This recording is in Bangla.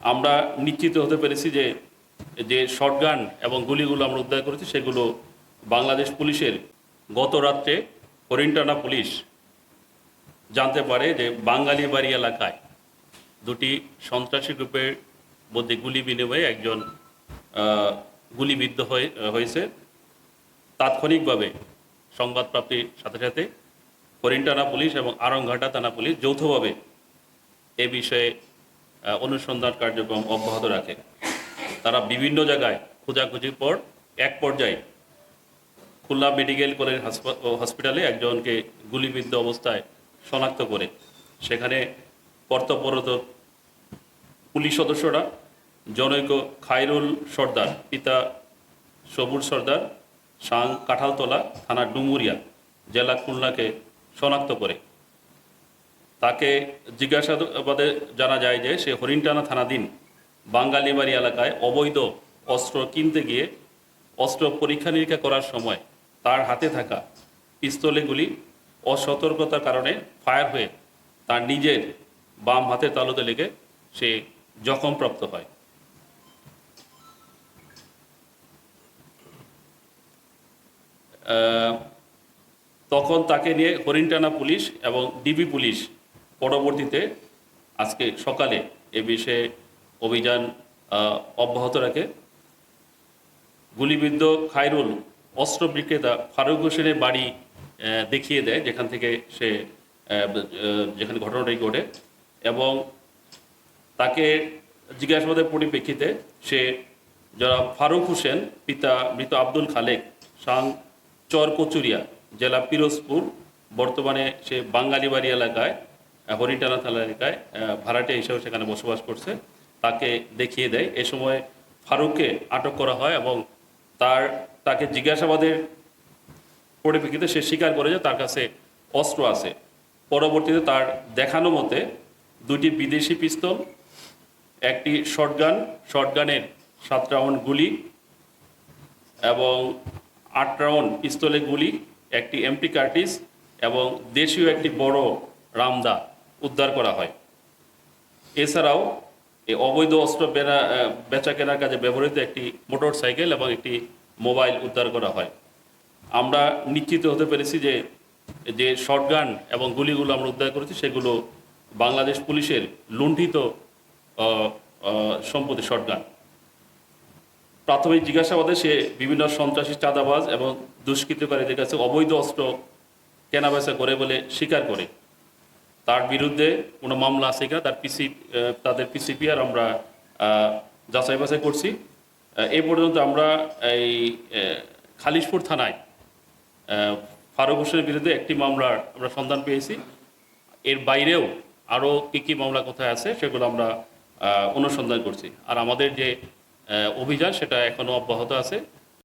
আমরা নিশ্চিত হতে পেরেছি যে যে শটগান এবং গুলিগুলো আমরা উদ্ধার করেছি, সেগুলো বাংলাদেশ পুলিশের গত রাত্রে হরিণটানা পুলিশ জানতে পারে যে বাঙালি বাড়ি এলাকায় দুটি সন্ত্রাসী গ্রুপের মধ্যে গুলি বিনিময়ে একজন গুলিবিদ্ধ হয়ে, হয়েছে। তাৎক্ষণিকভাবে সংবাদ প্রাপ্তির সাথে সাথে হরিণটানা পুলিশ এবং আরংঘাটা থানা পুলিশ যৌথভাবে এ বিষয়ে অনুসন্ধান কার্যক্রম অব্যাহত রাখে। তারা বিভিন্ন জায়গায় খোঁজাখুঁজির পর এক পর্যায়ে খুলনা মেডিকেল কলেজ হাসপা- হসপিটালে একজনকে গুলিবিদ্ধ অবস্থায় শনাক্ত করে। সেখানে কর্তব্যরত পুলিশ সদস্যরা জনৈক খায়রুল সর্দার, পিতা সবুর সর্দার সাং কাঁঠালতলা থানা ডুমুরিয়া জেলা খুলনাকে শনাক্ত করে। তাকে জিজ্ঞাসাবাদে জানা যায় যে সে হরিণটানা থানাধীন বাঙালিবাড়ি এলাকায় অবৈধ অস্ত্র কিনতে গিয়ে অস্ত্র পরীক্ষা নিরীক্ষা করার সময় তার হাতে থাকা পিস্তলেগুলি অসতর্কতার কারণে ফায়ার হয়ে তার নিজের বাম হাতের তালুতে লেগে সে জখমপ্রাপ্ত হয়। তখন তাকে নিয়ে হরিণটানা পুলিশ এবং ডিবি পুলিশ পরবর্তীতে আজকে সকালে এ বিষয়ে অভিযান অব্যাহত রাখে। গুলিবিদ্ধ খায়রুল অস্ত্র বিক্রেতা ফারুক হোসেনের বাড়ি দেখিয়ে দেয়, যেখান থেকে সে যেখানে ঘটনাটি ঘটে এবং তাকে জিজ্ঞাসাবাদের পরিপ্রেক্ষিতে সে যারা ফারুক হোসেন, পিতা মৃত আব্দুল খালেক, সাং চর কচুরিয়া জেলা পিরোজপুর, বর্তমানে সে বাঙালিবাড়ি এলাকায় হরিটানা থানা এলাকায় ভাড়াটে হিসেবে সেখানে বসবাস করছে। তাকে দেখিয়ে দেয়। এ সময় ফারুককে আটক করা হয় এবং তার, তাকে জিজ্ঞাসাবাদের পরিপ্রেক্ষিতে সে স্বীকার করে যে তার কাছে অস্ত্র আছে। পরবর্তীতে তার দেখানো মতে দুটি বিদেশি পিস্তল, একটি শটগান, শটগানের সাত রাউন্ড গুলি এবং আট রাউন্ড পিস্তলে গুলি, একটি এমটি কার্টিস এবং দেশীয় একটি বড় রামদা। উদ্ধার করা হয়। এছাড়াও এই অবৈধ অস্ত্র বেড়া বেচা কেনার কাজে ব্যবহৃত একটি মোটর সাইকেল এবং একটি মোবাইল উদ্ধার করা হয়। আমরা নিশ্চিত হতে পেরেছি যে যে শটগান এবং গুলিগুলো আমরা উদ্ধার করেছি, সেগুলো বাংলাদেশ পুলিশের লুণ্ঠিত সম্পত্তি শটগান। প্রাথমিক জিজ্ঞাসাবাদে সে বিভিন্ন সন্ত্রাসী চাঁদাবাজ এবং দুষ্কৃতকারীদের কাছে অবৈধ অস্ত্র কেনাবেচা করে বলে স্বীকার করে। তার বিরুদ্ধে কোনো মামলা আছে কিনা তার পিসি তাদের পিসিপিআর আমরা আহ, যাচাই বাছাই করছি। এই পর্যন্ত আমরা এই খালিশপুর থানায় ফারুক হোসেনের বিরুদ্ধে একটি মামলার আমরা সন্ধান পেয়েছি। এর বাইরেও আরও কী কী মামলা কোথায় আছে সেগুলো আমরা অনুসন্ধান করছি। আর আমাদের যে অভিযান সেটা এখনও অব্যাহত আছে।